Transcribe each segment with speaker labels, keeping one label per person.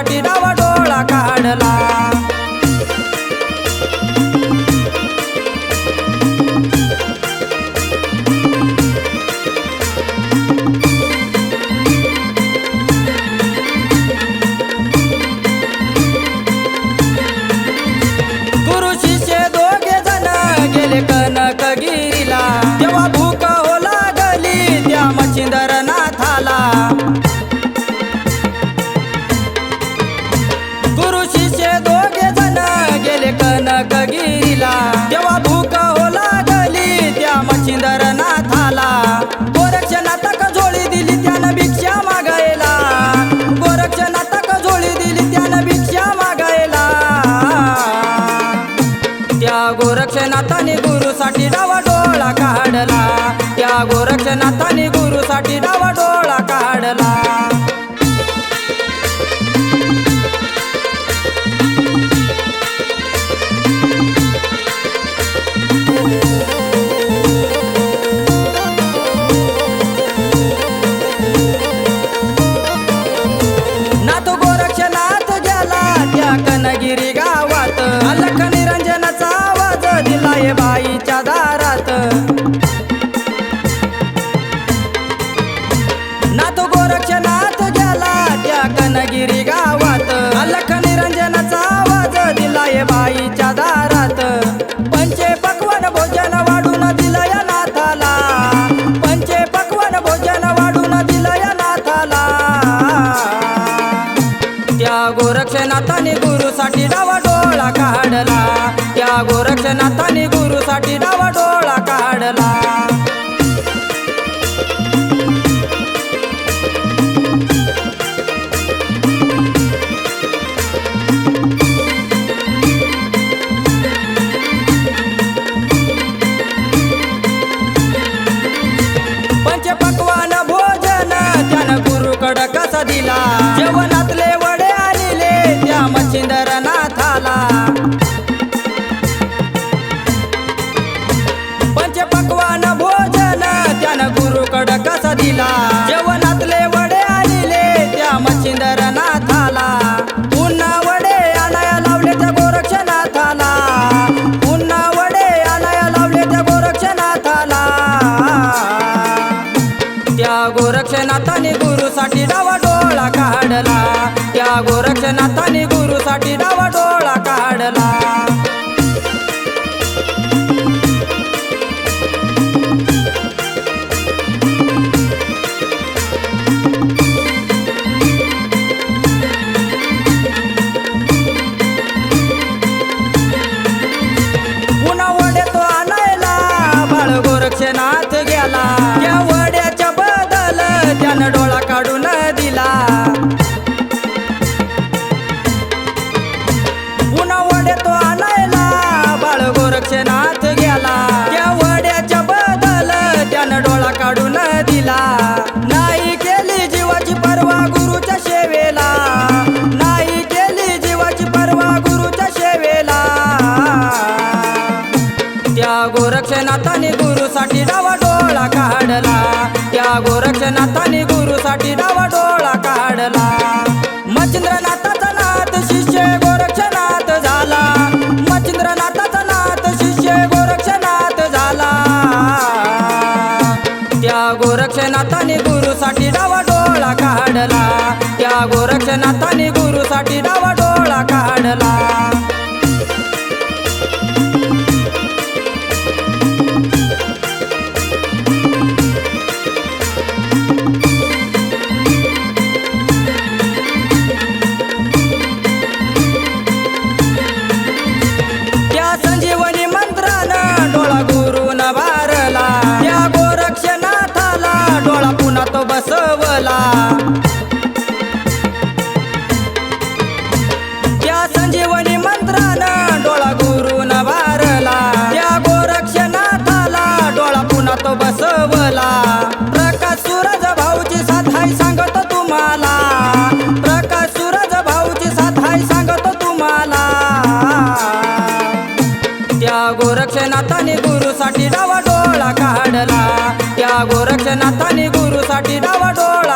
Speaker 1: गोरक्षनाथाने डावा डोळा काढला. गुरु शिष्य दोघे जण गेले कनकगिरीला. तेव्हा भूक हो लागली त्या मच्छिंदर नाथाला जेव्हा भूक हो लागली त्या मच्छिंदर नाथाला गोरक्षनाथक झोळी दिली त्यानं भिक्षा मागायला. गोरक्षनाथक झोळी दिली त्यानं भिक्षा मागायला. त्या गोरक्षनाथाने गुरुसाठी डावा डोळा काढला. त्या गोरक्षनाथाने गुरुसाठी डावा डोळा काढला. नाथ गोरक्षनाथ गेला त्या कनगिरी गावात. अलख निरंजनाचा आवाज दिलाय बाईच्या दारात. पंचे पक्वान भोजन वाढून दिलय नाथाला. पंचे पक्वान भोजन वाढून दिलय नाथाला. त्या गोरक्षनाथाने गुरुसाठी डावा डोळा काढला. त्या गोरक्षनाथाने गुरुसाठी डावा डोळा जेवणातले वडे आलेले त्या मच्छिंदरनाथाला. पंचपक्वान भोजन त्यानं गुरुकड कसा दिला? जेवणातले वडे आलेले त्या मच्छिंदरनाथाला. पुन्हा वडे आणाया लावले त्या गोरक्षनाथाला. पुन्हा वडे आणाया लावले त्या गोरक्षनाथाला. त्या गोरक्षनाथाने गुरुसाठी डावा डोळा त्या गोरक्षनाथाने गुरुसाठी डावा डोळा गोरक्षनाथाने गुरुसाठी डावा डोळा काढला. त्या गोरक्षनाथाने गुरुसाठी डावा डोळा काढला. मच्छिंद्रनाथाचा नाथ शिष्य गोरक्षनाथ झाला. मच्छिंद्रनाथाचा नाथ शिष्य गोरक्षनाथ झाला. त्या गोरक्षनाथाने गुरुसाठी डावा डोळा काढला. त्या गोरक्षनाथाने गुरुसाठी डावा त्या संजीवनी मंत्रानं डोळा गुरुन भारला त्या गोरक्षनाथाला डोळा पुन्हा तो बसवला. प्रकाश सूरज भाऊची साथ हाय सांगतो तुम्हाला. प्रकाश सूरज भाऊची साथ हाय तुम्हाला. त्या गोरक्षनाथाने गुरुसाठी डावा डोळा काढला. त्या गोरक्षनाथाने गुरुसाठी डावा डोळा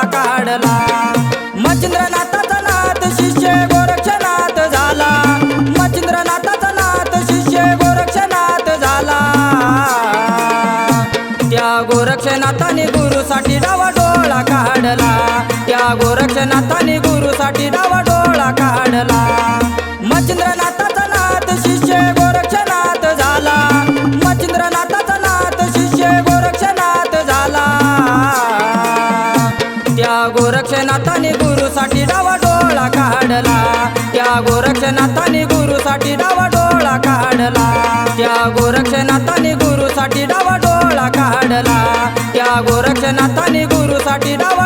Speaker 1: काढला. त्या गोरक्षनाथाने गुरुसाठी डावा डोळा काढला. त्या गोरक्षनाथाने गुरुसाठी डावा